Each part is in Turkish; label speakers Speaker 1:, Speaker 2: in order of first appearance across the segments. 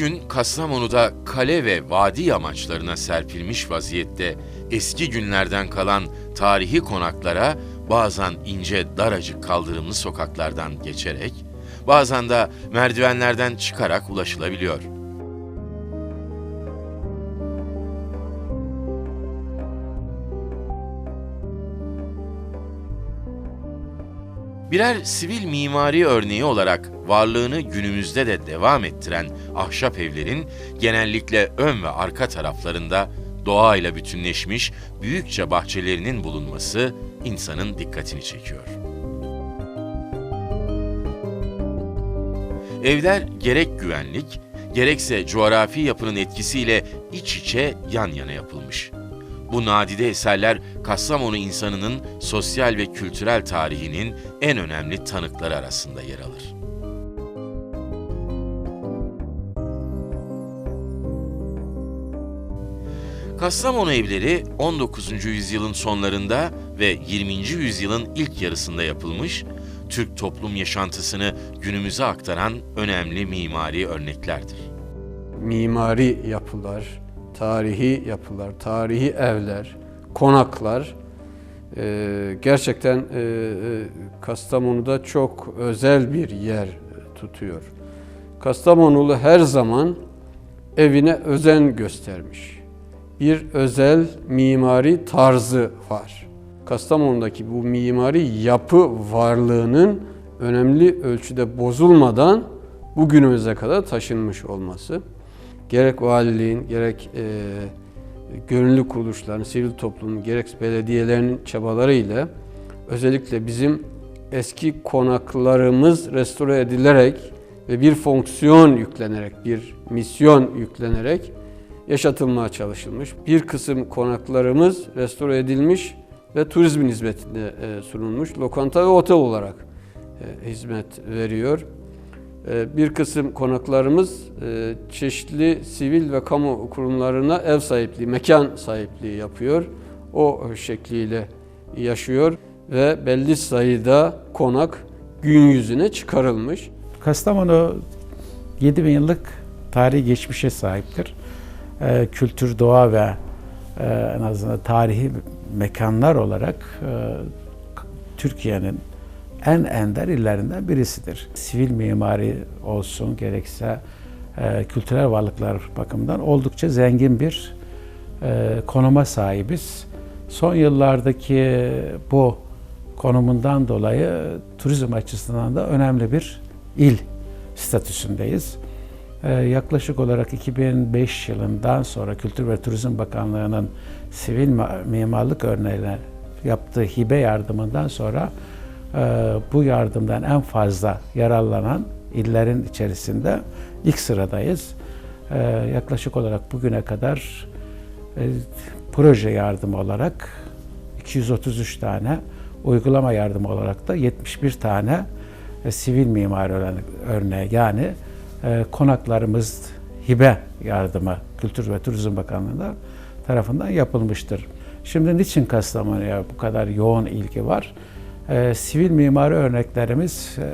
Speaker 1: Bugün Kastamonu'da kale ve vadi yamaçlarına serpilmiş vaziyette eski günlerden kalan tarihi konaklara bazen ince daracık kaldırımlı sokaklardan geçerek, bazen de merdivenlerden çıkarak ulaşılabiliyor. Birer sivil mimari örneği olarak varlığını günümüzde de devam ettiren ahşap evlerin genellikle ön ve arka taraflarında doğayla bütünleşmiş büyükçe bahçelerinin bulunması insanın dikkatini çekiyor. Evler gerek güvenlik, gerekse coğrafi yapının etkisiyle iç içe yan yana yapılmış. Bu nadide eserler Kastamonu insanının sosyal ve kültürel tarihinin en önemli tanıkları arasında yer alır. Kastamonu evleri 19. yüzyılın sonlarında ve 20. yüzyılın ilk yarısında yapılmış, Türk toplum yaşantısını günümüze aktaran önemli mimari örneklerdir.
Speaker 2: mimari yapılar, tarihi yapılar, tarihi evler, konaklar e, gerçekten e, Kastamonu'da çok özel bir yer tutuyor. Kastamonulu her zaman evine özen göstermiş. Bir özel mimari tarzı var. Kastamonu'daki bu mimari yapı varlığının önemli ölçüde bozulmadan bugünümüze kadar taşınmış olması gerek valiliğin, gerek e, gönüllü kuruluşların, sivil toplumun, gerek belediyelerin çabalarıyla özellikle bizim eski konaklarımız restore edilerek ve bir fonksiyon yüklenerek, bir misyon yüklenerek yaşatılmaya çalışılmış. Bir kısım konaklarımız restore edilmiş ve turizmin hizmetine e, sunulmuş. Lokanta ve otel olarak e, hizmet veriyor. E, Bir kısım konaklarımız e, çeşitli sivil ve kamu kurumlarına ev sahipliği, mekan sahipliği yapıyor. O şekliyle yaşıyor ve belli sayıda konak gün yüzüne çıkarılmış.
Speaker 3: Kastamonu 7000 yıllık tarihi geçmişe sahiptir. Ee, kültür, doğa ve e, en azından tarihi mekanlar olarak e, Türkiye'nin en ender illerinden birisidir. Sivil mimari olsun gerekse e, kültürel varlıklar bakımından oldukça zengin bir e, konuma sahibiz. Son yıllardaki bu konumundan dolayı turizm açısından da önemli bir il statüsündeyiz. Ee, yaklaşık olarak 2005 yılından sonra Kültür ve Turizm Bakanlığı'nın sivil ma- mimarlık örneğine yaptığı hibe yardımından sonra e, bu yardımdan en fazla yararlanan illerin içerisinde ilk sıradayız. Ee, yaklaşık olarak bugüne kadar e, proje yardımı olarak 233 tane, uygulama yardımı olarak da 71 tane e, sivil mimari örne- örneği yani e, konaklarımız hibe yardımı Kültür ve Turizm Bakanlığı'nda tarafından yapılmıştır. Şimdi niçin Kastamonu'ya bu kadar yoğun ilgi var? E, sivil mimari örneklerimiz e,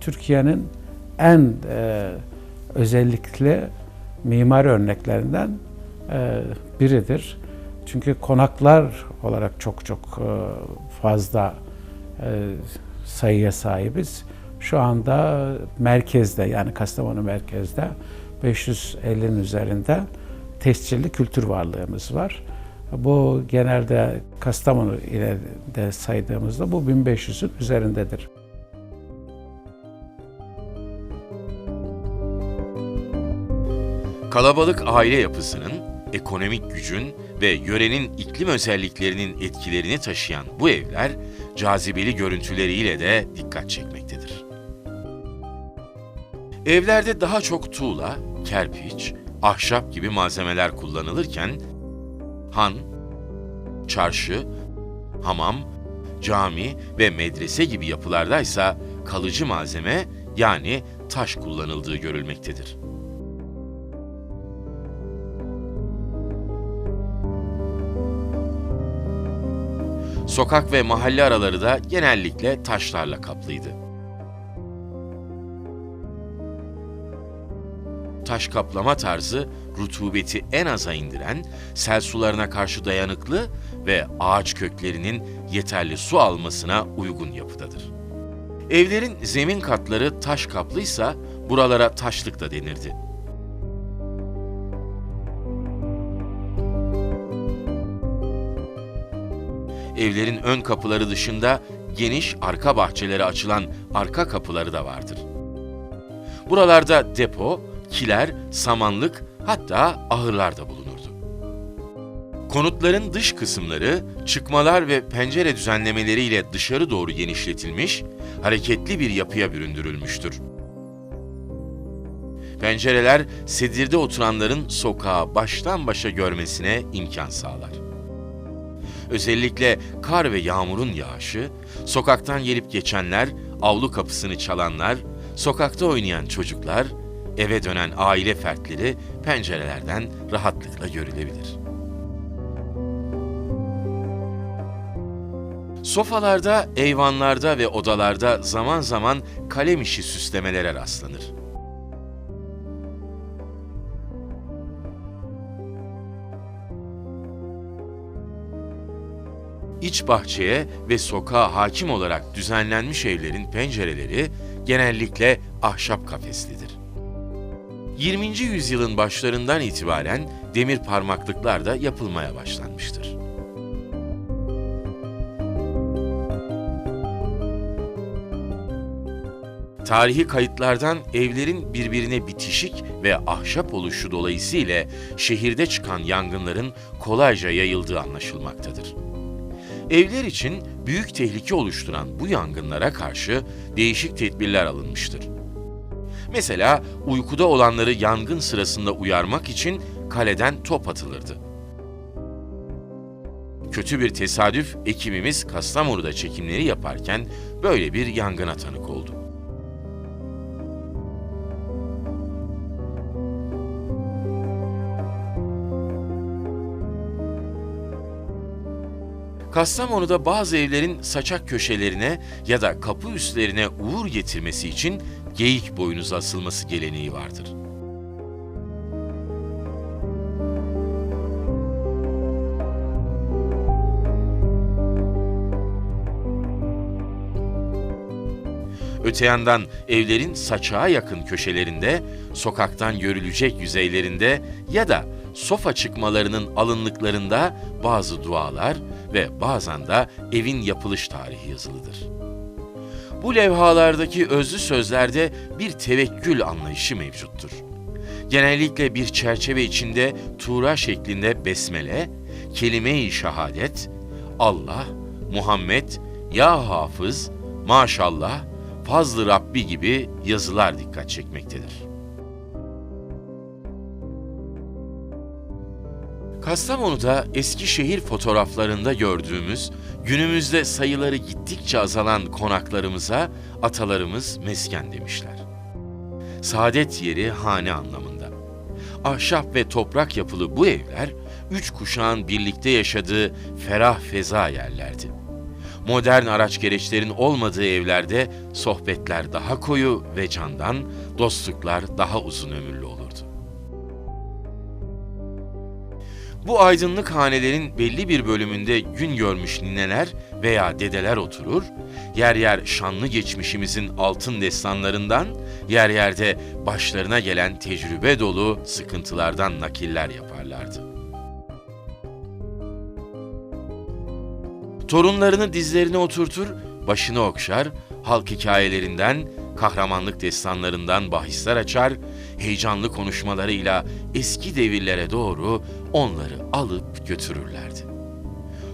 Speaker 3: Türkiye'nin en e, özellikli mimari örneklerinden e, biridir. Çünkü konaklar olarak çok çok e, fazla e, sayıya sahibiz. Şu anda merkezde yani Kastamonu merkezde 550'nin üzerinde tescilli kültür varlığımız var. Bu genelde Kastamonu ile de saydığımızda bu 1500'ün üzerindedir.
Speaker 1: Kalabalık aile yapısının, ekonomik gücün ve yörenin iklim özelliklerinin etkilerini taşıyan bu evler cazibeli görüntüleriyle de dikkat çekmektedir. Evlerde daha çok tuğla, kerpiç, ahşap gibi malzemeler kullanılırken han, çarşı, hamam, cami ve medrese gibi yapılardaysa kalıcı malzeme yani taş kullanıldığı görülmektedir. Sokak ve mahalle araları da genellikle taşlarla kaplıydı. Taş kaplama tarzı rutubeti en aza indiren, sel sularına karşı dayanıklı ve ağaç köklerinin yeterli su almasına uygun yapıdadır. Evlerin zemin katları taş kaplıysa buralara taşlık da denirdi. Evlerin ön kapıları dışında geniş arka bahçelere açılan arka kapıları da vardır. Buralarda depo, kiler, samanlık hatta ahırlar da bulunurdu. Konutların dış kısımları çıkmalar ve pencere düzenlemeleriyle dışarı doğru genişletilmiş, hareketli bir yapıya büründürülmüştür. Pencereler sedirde oturanların sokağı baştan başa görmesine imkan sağlar. Özellikle kar ve yağmurun yağışı, sokaktan gelip geçenler, avlu kapısını çalanlar, sokakta oynayan çocuklar, eve dönen aile fertleri pencerelerden rahatlıkla görülebilir. Sofalarda, eyvanlarda ve odalarda zaman zaman kalem işi süslemelere rastlanır. İç bahçeye ve sokağa hakim olarak düzenlenmiş evlerin pencereleri genellikle ahşap kafeslidir. 20. yüzyılın başlarından itibaren demir parmaklıklar da yapılmaya başlanmıştır. Tarihi kayıtlardan evlerin birbirine bitişik ve ahşap oluşu dolayısıyla şehirde çıkan yangınların kolayca yayıldığı anlaşılmaktadır. Evler için büyük tehlike oluşturan bu yangınlara karşı değişik tedbirler alınmıştır. Mesela uykuda olanları yangın sırasında uyarmak için kaleden top atılırdı. Kötü bir tesadüf ekibimiz Kastamonu'da çekimleri yaparken böyle bir yangına tanık oldu. Kastamonu'da bazı evlerin saçak köşelerine ya da kapı üstlerine uğur getirmesi için geyik boynuzu asılması geleneği vardır. Öte yandan evlerin saçağa yakın köşelerinde, sokaktan görülecek yüzeylerinde ya da sofa çıkmalarının alınlıklarında bazı dualar ve bazen de evin yapılış tarihi yazılıdır. Bu levhalardaki özlü sözlerde bir tevekkül anlayışı mevcuttur. Genellikle bir çerçeve içinde tuğra şeklinde besmele, kelime-i şehadet, Allah, Muhammed, Ya Hafız, Maşallah, Fazlı Rabbi gibi yazılar dikkat çekmektedir. Kastamonu'da eski şehir fotoğraflarında gördüğümüz, günümüzde sayıları gittikçe azalan konaklarımıza atalarımız mesken demişler. Saadet yeri hane anlamında. Ahşap ve toprak yapılı bu evler, üç kuşağın birlikte yaşadığı ferah feza yerlerdi. Modern araç gereçlerin olmadığı evlerde sohbetler daha koyu ve candan, dostluklar daha uzun ömürlü olurdu. Bu aydınlık hanelerin belli bir bölümünde gün görmüş nineler veya dedeler oturur, yer yer şanlı geçmişimizin altın destanlarından, yer yerde başlarına gelen tecrübe dolu sıkıntılardan nakiller yaparlardı. Torunlarını dizlerine oturtur, başını okşar, halk hikayelerinden, kahramanlık destanlarından bahisler açar, heyecanlı konuşmalarıyla eski devirlere doğru onları alıp götürürlerdi.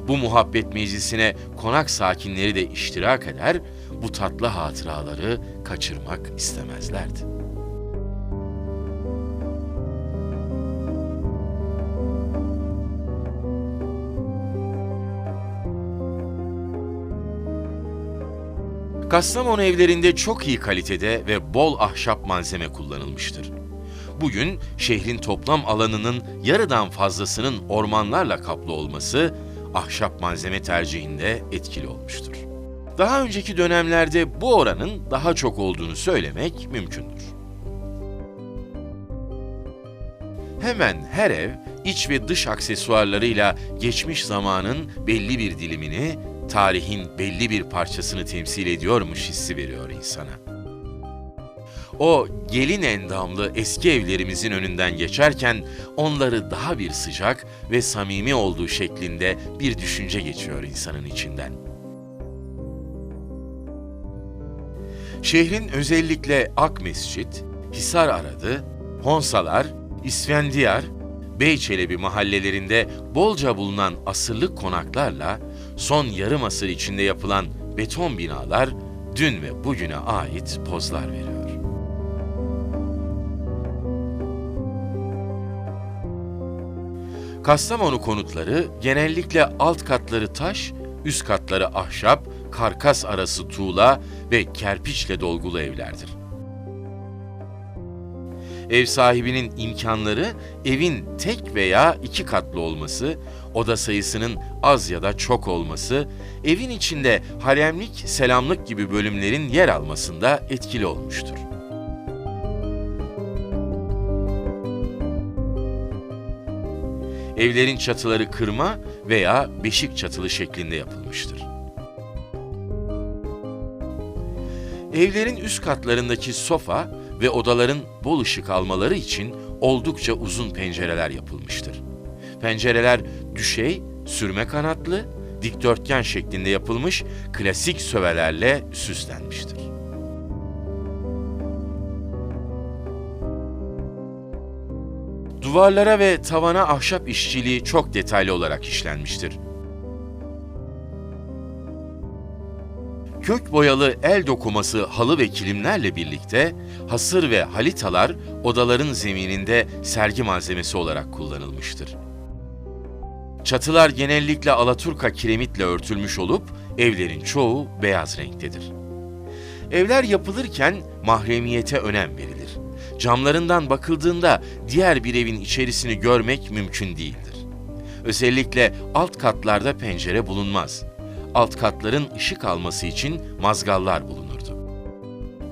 Speaker 1: Bu muhabbet meclisine konak sakinleri de iştirak eder, bu tatlı hatıraları kaçırmak istemezlerdi. Kastamonu evlerinde çok iyi kalitede ve bol ahşap malzeme kullanılmıştır. Bugün şehrin toplam alanının yarıdan fazlasının ormanlarla kaplı olması ahşap malzeme tercihinde etkili olmuştur. Daha önceki dönemlerde bu oranın daha çok olduğunu söylemek mümkündür. Hemen her ev iç ve dış aksesuarlarıyla geçmiş zamanın belli bir dilimini, tarihin belli bir parçasını temsil ediyormuş hissi veriyor insana. O gelin endamlı eski evlerimizin önünden geçerken onları daha bir sıcak ve samimi olduğu şeklinde bir düşünce geçiyor insanın içinden. Şehrin özellikle Ak Mescit, Hisar Aradı, Honsalar, İsfendiyar, Beyçelebi mahallelerinde bolca bulunan asırlık konaklarla son yarım asır içinde yapılan beton binalar dün ve bugüne ait pozlar veriyor. Kastamonu konutları genellikle alt katları taş, üst katları ahşap, karkas arası tuğla ve kerpiçle dolgulu evlerdir. Ev sahibinin imkanları evin tek veya iki katlı olması, oda sayısının az ya da çok olması, evin içinde haremlik, selamlık gibi bölümlerin yer almasında etkili olmuştur. Evlerin çatıları kırma veya beşik çatılı şeklinde yapılmıştır. Evlerin üst katlarındaki sofa ve odaların bol ışık almaları için oldukça uzun pencereler yapılmıştır. Pencereler düşey, sürme kanatlı, dikdörtgen şeklinde yapılmış klasik sövelerle süslenmiştir. Duvarlara ve tavana ahşap işçiliği çok detaylı olarak işlenmiştir. Kök boyalı el dokuması halı ve kilimlerle birlikte hasır ve halitalar odaların zemininde sergi malzemesi olarak kullanılmıştır. Çatılar genellikle alaturka kiremitle örtülmüş olup evlerin çoğu beyaz renktedir. Evler yapılırken mahremiyete önem verilir. Camlarından bakıldığında diğer bir evin içerisini görmek mümkün değildir. Özellikle alt katlarda pencere bulunmaz. Alt katların ışık alması için mazgallar bulunurdu.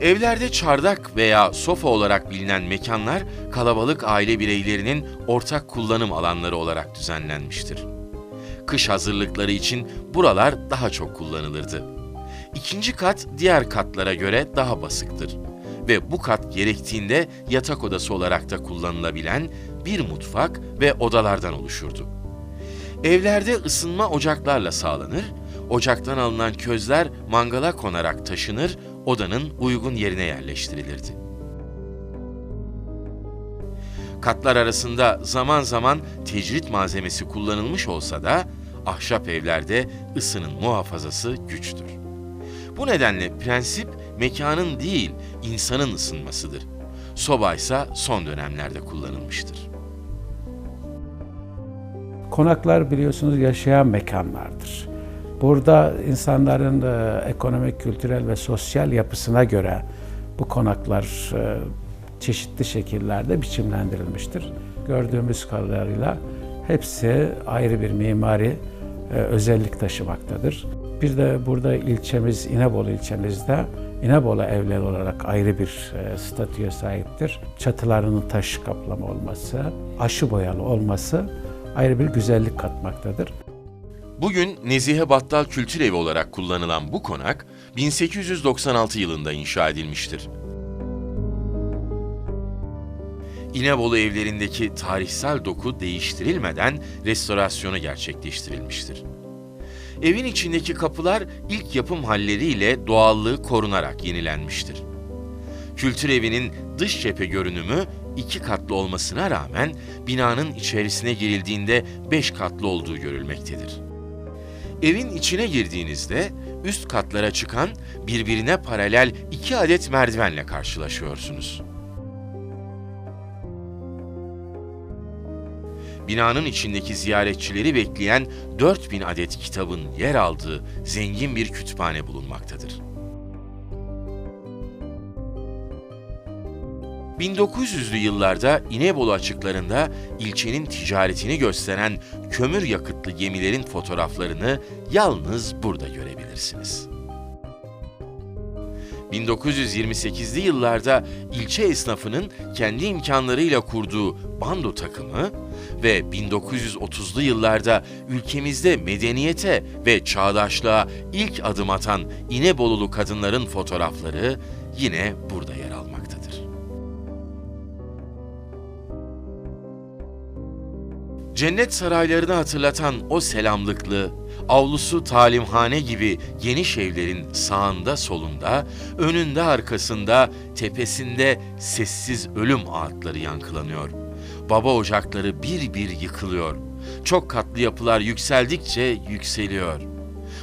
Speaker 1: Evlerde çardak veya sofa olarak bilinen mekanlar kalabalık aile bireylerinin ortak kullanım alanları olarak düzenlenmiştir. Kış hazırlıkları için buralar daha çok kullanılırdı. İkinci kat diğer katlara göre daha basıktır ve bu kat gerektiğinde yatak odası olarak da kullanılabilen bir mutfak ve odalardan oluşurdu. Evlerde ısınma ocaklarla sağlanır, ocaktan alınan közler mangala konarak taşınır, odanın uygun yerine yerleştirilirdi. Katlar arasında zaman zaman tecrit malzemesi kullanılmış olsa da ahşap evlerde ısının muhafazası güçtür. Bu nedenle prensip mekanın değil, insanın ısınmasıdır. Soba ise son dönemlerde kullanılmıştır.
Speaker 3: Konaklar biliyorsunuz yaşayan mekanlardır. Burada insanların e, ekonomik, kültürel ve sosyal yapısına göre bu konaklar e, çeşitli şekillerde biçimlendirilmiştir. Gördüğümüz kadarıyla hepsi ayrı bir mimari e, özellik taşımaktadır. Bir de burada ilçemiz, İnebolu ilçemizde İnebolu evleri olarak ayrı bir statüye sahiptir. Çatılarının taş kaplama olması, aşı boyalı olması ayrı bir güzellik katmaktadır.
Speaker 1: Bugün Nezihe Battal Kültür Evi olarak kullanılan bu konak 1896 yılında inşa edilmiştir. İnebolu evlerindeki tarihsel doku değiştirilmeden restorasyonu gerçekleştirilmiştir. Evin içindeki kapılar ilk yapım halleriyle doğallığı korunarak yenilenmiştir. Kültür evinin dış cephe görünümü iki katlı olmasına rağmen binanın içerisine girildiğinde beş katlı olduğu görülmektedir. Evin içine girdiğinizde üst katlara çıkan birbirine paralel iki adet merdivenle karşılaşıyorsunuz. Binanın içindeki ziyaretçileri bekleyen 4000 adet kitabın yer aldığı zengin bir kütüphane bulunmaktadır. 1900'lü yıllarda İnebolu açıklarında ilçenin ticaretini gösteren kömür yakıtlı gemilerin fotoğraflarını yalnız burada görebilirsiniz. 1928'li yıllarda ilçe esnafının kendi imkanlarıyla kurduğu bando takımı ve 1930'lu yıllarda ülkemizde medeniyete ve çağdaşlığa ilk adım atan İnebolulu kadınların fotoğrafları yine burada yer Cennet saraylarını hatırlatan o selamlıklı, avlusu talimhane gibi geniş evlerin sağında solunda, önünde arkasında, tepesinde sessiz ölüm ağıtları yankılanıyor. Baba ocakları bir bir yıkılıyor. Çok katlı yapılar yükseldikçe yükseliyor.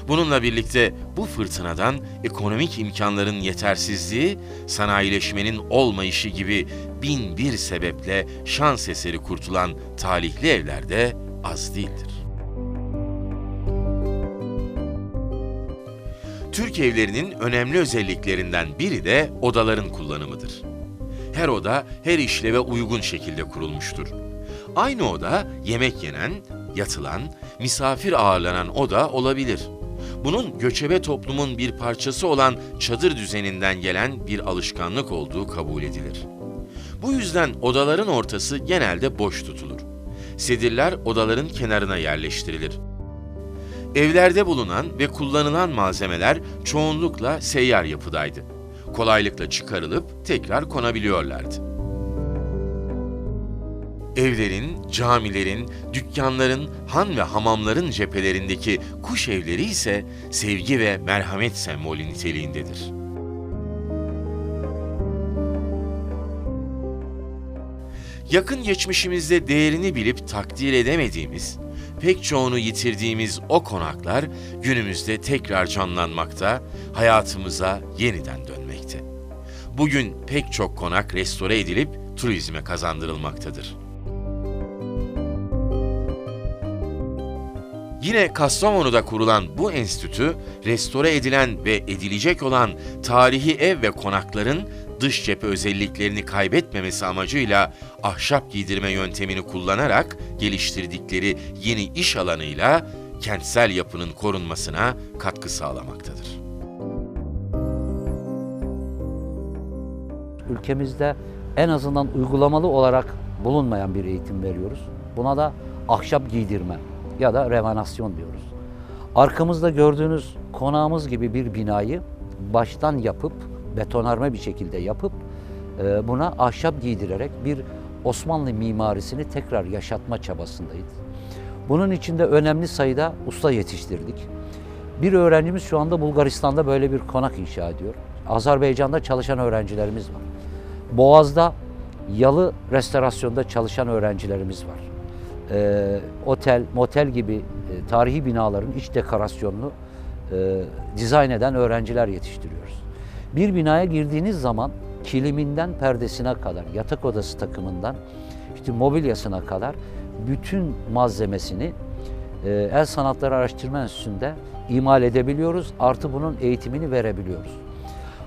Speaker 1: Bununla birlikte bu fırtınadan ekonomik imkanların yetersizliği, sanayileşmenin olmayışı gibi bin bir sebeple şans eseri kurtulan talihli evlerde az değildir. Türk evlerinin önemli özelliklerinden biri de odaların kullanımıdır. Her oda her işleve uygun şekilde kurulmuştur. Aynı oda yemek yenen, yatılan, misafir ağırlanan oda olabilir. Bunun göçebe toplumun bir parçası olan çadır düzeninden gelen bir alışkanlık olduğu kabul edilir. Bu yüzden odaların ortası genelde boş tutulur. Sedirler odaların kenarına yerleştirilir. Evlerde bulunan ve kullanılan malzemeler çoğunlukla seyyar yapıdaydı. Kolaylıkla çıkarılıp tekrar konabiliyorlardı. Evlerin, camilerin, dükkanların, han ve hamamların cephelerindeki kuş evleri ise sevgi ve merhamet sembolü niteliğindedir. Yakın geçmişimizde değerini bilip takdir edemediğimiz, pek çoğunu yitirdiğimiz o konaklar günümüzde tekrar canlanmakta, hayatımıza yeniden dönmekte. Bugün pek çok konak restore edilip turizme kazandırılmaktadır. Yine Kastamonu'da kurulan bu enstitü, restore edilen ve edilecek olan tarihi ev ve konakların dış cephe özelliklerini kaybetmemesi amacıyla ahşap giydirme yöntemini kullanarak geliştirdikleri yeni iş alanıyla kentsel yapının korunmasına katkı sağlamaktadır.
Speaker 4: ülkemizde en azından uygulamalı olarak bulunmayan bir eğitim veriyoruz. Buna da ahşap giydirme ya da revanasyon diyoruz. Arkamızda gördüğünüz konağımız gibi bir binayı baştan yapıp betonarme bir şekilde yapıp e, buna ahşap giydirerek bir Osmanlı mimarisini tekrar yaşatma çabasındayız. Bunun için de önemli sayıda usta yetiştirdik. Bir öğrencimiz şu anda Bulgaristan'da böyle bir konak inşa ediyor. Azerbaycan'da çalışan öğrencilerimiz var. Boğaz'da yalı restorasyonda çalışan öğrencilerimiz var. Ee, otel, motel gibi e, tarihi binaların iç dekorasyonunu e, dizayn eden öğrenciler yetiştiriyoruz. Bir binaya girdiğiniz zaman kiliminden perdesine kadar, yatak odası takımından işte mobilyasına kadar bütün malzemesini e, El Sanatları Araştırma Enstitüsü'nde imal edebiliyoruz. Artı bunun eğitimini verebiliyoruz.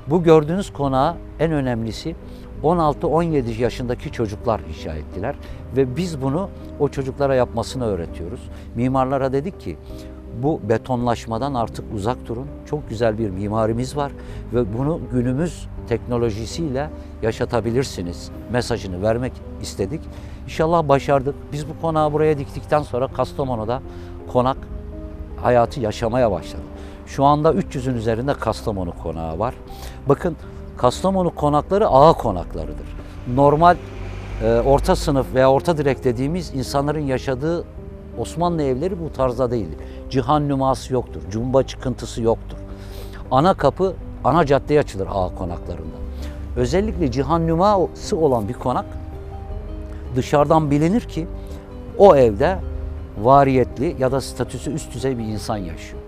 Speaker 4: Bu gördüğünüz konağı en önemlisi 16-17 yaşındaki çocuklar inşa ettiler ve biz bunu o çocuklara yapmasını öğretiyoruz. Mimarlara dedik ki bu betonlaşmadan artık uzak durun. Çok güzel bir mimarimiz var ve bunu günümüz teknolojisiyle yaşatabilirsiniz mesajını vermek istedik. İnşallah başardık. Biz bu konağı buraya diktikten sonra Kastamonu'da konak hayatı yaşamaya başladı. Şu anda 300'ün üzerinde Kastamonu konağı var. Bakın Kastamonu konakları ağa konaklarıdır. Normal orta sınıf veya orta direk dediğimiz insanların yaşadığı Osmanlı evleri bu tarzda değildir. Cihan nüması yoktur, cumba çıkıntısı yoktur. Ana kapı ana caddeye açılır ağa konaklarında. Özellikle cihan nüması olan bir konak dışarıdan bilinir ki o evde variyetli ya da statüsü üst düzey bir insan yaşıyor.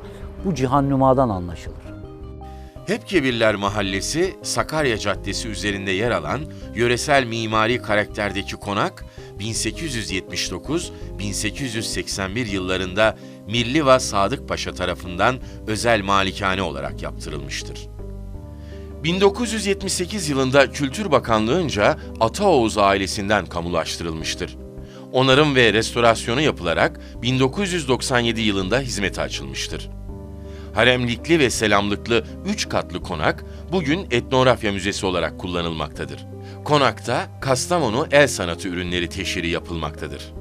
Speaker 4: Bu cihan nümadan anlaşılır.
Speaker 1: Hepkebirler Mahallesi, Sakarya Caddesi üzerinde yer alan yöresel mimari karakterdeki konak, 1879-1881 yıllarında Mirliva Sadık Paşa tarafından özel malikane olarak yaptırılmıştır. 1978 yılında Kültür Bakanlığı'nca Ataoğuz ailesinden kamulaştırılmıştır. Onarım ve restorasyonu yapılarak 1997 yılında hizmete açılmıştır. Haremlikli ve selamlıklı üç katlı konak bugün etnografya müzesi olarak kullanılmaktadır. Konakta Kastamonu el sanatı ürünleri teşhiri yapılmaktadır.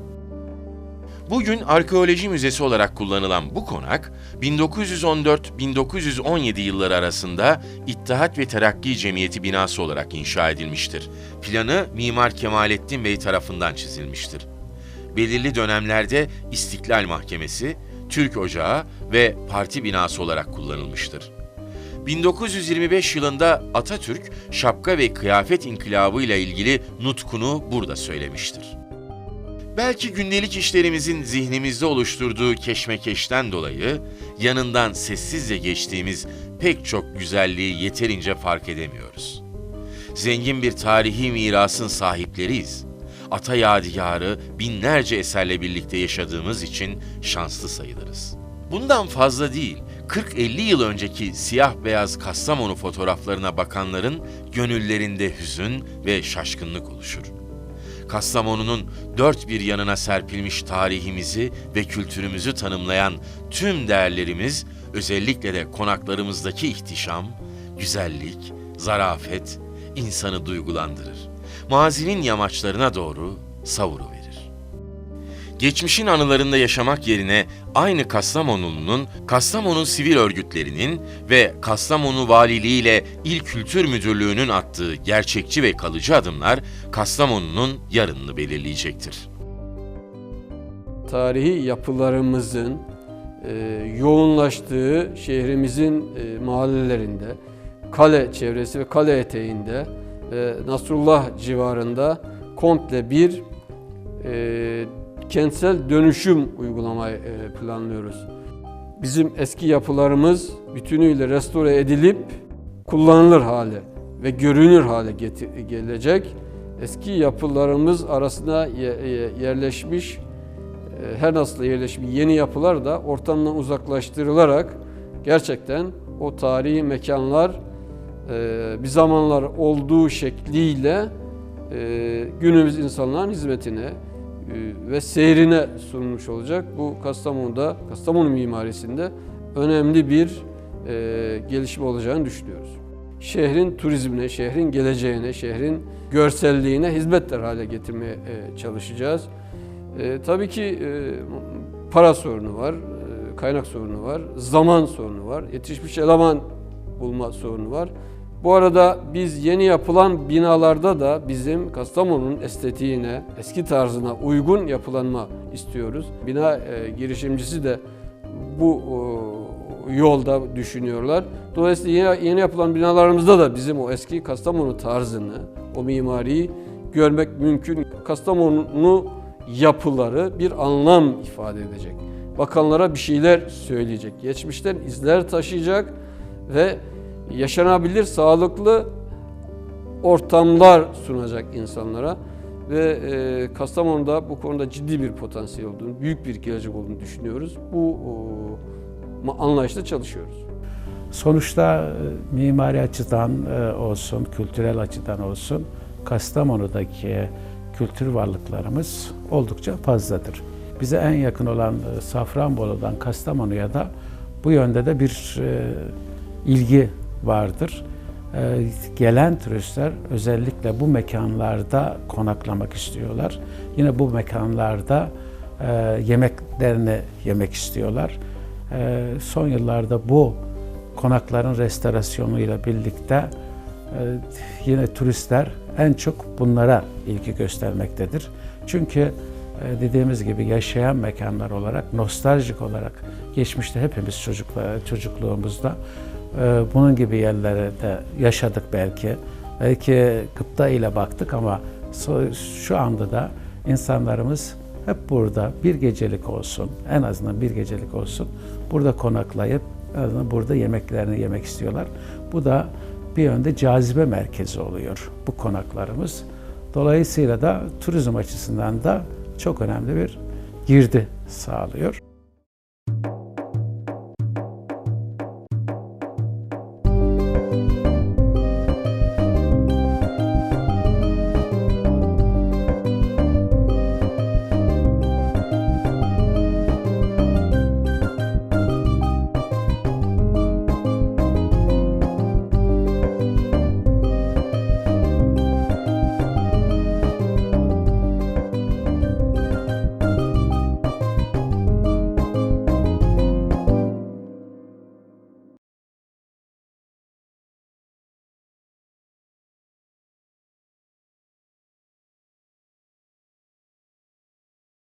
Speaker 1: Bugün arkeoloji müzesi olarak kullanılan bu konak, 1914-1917 yılları arasında İttihat ve Terakki Cemiyeti binası olarak inşa edilmiştir. Planı Mimar Kemalettin Bey tarafından çizilmiştir. Belirli dönemlerde İstiklal Mahkemesi, Türk Ocağı ve parti binası olarak kullanılmıştır. 1925 yılında Atatürk şapka ve kıyafet inkılabı ile ilgili nutkunu burada söylemiştir. Belki gündelik işlerimizin zihnimizde oluşturduğu keşmekeşten dolayı yanından sessizce geçtiğimiz pek çok güzelliği yeterince fark edemiyoruz. Zengin bir tarihi mirasın sahipleriyiz. Ata yadigarı binlerce eserle birlikte yaşadığımız için şanslı sayılırız. Bundan fazla değil, 40-50 yıl önceki siyah beyaz Kastamonu fotoğraflarına bakanların gönüllerinde hüzün ve şaşkınlık oluşur. Kastamonu'nun dört bir yanına serpilmiş tarihimizi ve kültürümüzü tanımlayan tüm değerlerimiz özellikle de konaklarımızdaki ihtişam, güzellik, zarafet insanı duygulandırır. Mazinin yamaçlarına doğru savuruverir. Geçmişin anılarında yaşamak yerine aynı Kastamonulu'nun, Kastamonu sivil örgütlerinin ve Kastamonu Valiliği ile İl Kültür Müdürlüğü'nün attığı gerçekçi ve kalıcı adımlar Kastamonu'nun yarınını belirleyecektir.
Speaker 2: tarihi yapılarımızın e, yoğunlaştığı şehrimizin e, mahallelerinde, kale çevresi ve kale eteğinde ve Nasrullah civarında komple bir e, kentsel dönüşüm uygulamayı e, planlıyoruz. Bizim eski yapılarımız bütünüyle restore edilip kullanılır hale ve görünür hale gelecek. Eski yapılarımız ye- yerleşmiş e, her nasıl yerleşmiş yeni yapılar da ortamdan uzaklaştırılarak gerçekten o tarihi mekanlar bir zamanlar olduğu şekliyle e, günümüz insanların hizmetine e, ve seyrine sunulmuş olacak. Bu Kastamonu'da, Kastamonu mimarisinde önemli bir e, gelişme olacağını düşünüyoruz. Şehrin turizmine, şehrin geleceğine, şehrin görselliğine hizmetler hale getirmeye çalışacağız. Tabii ki para sorunu var, kaynak sorunu var, zaman sorunu var, yetişmiş eleman bulma sorunu var. Bu arada biz yeni yapılan binalarda da bizim Kastamonu'nun estetiğine, eski tarzına uygun yapılanma istiyoruz. Bina e, girişimcisi de bu e, yolda düşünüyorlar. Dolayısıyla yeni, yeni yapılan binalarımızda da bizim o eski Kastamonu tarzını, o mimariyi görmek mümkün. Kastamonu yapıları bir anlam ifade edecek. Bakanlara bir şeyler söyleyecek. Geçmişten izler taşıyacak ve yaşanabilir, sağlıklı ortamlar sunacak insanlara ve e, Kastamonu'da bu konuda ciddi bir potansiyel olduğunu, büyük bir gelecek olduğunu düşünüyoruz. Bu o, anlayışla çalışıyoruz.
Speaker 3: Sonuçta e, mimari açıdan e, olsun, kültürel açıdan olsun Kastamonu'daki kültür varlıklarımız oldukça fazladır. Bize en yakın olan e, Safranbolu'dan Kastamonu'ya da bu yönde de bir ilgi vardır. E, gelen turistler özellikle bu mekanlarda konaklamak istiyorlar. Yine bu mekanlarda e, yemeklerini yemek istiyorlar. E, son yıllarda bu konakların restorasyonuyla birlikte e, yine turistler en çok bunlara ilgi göstermektedir. Çünkü e, dediğimiz gibi yaşayan mekanlar olarak, nostaljik olarak geçmişte hepimiz çocuklar, çocukluğumuzda bunun gibi yerlerde yaşadık belki. Belki gıpta ile baktık ama şu anda da insanlarımız hep burada bir gecelik olsun, en azından bir gecelik olsun burada konaklayıp burada yemeklerini yemek istiyorlar. Bu da bir yönde cazibe merkezi oluyor bu konaklarımız. Dolayısıyla da turizm açısından da çok önemli bir girdi sağlıyor.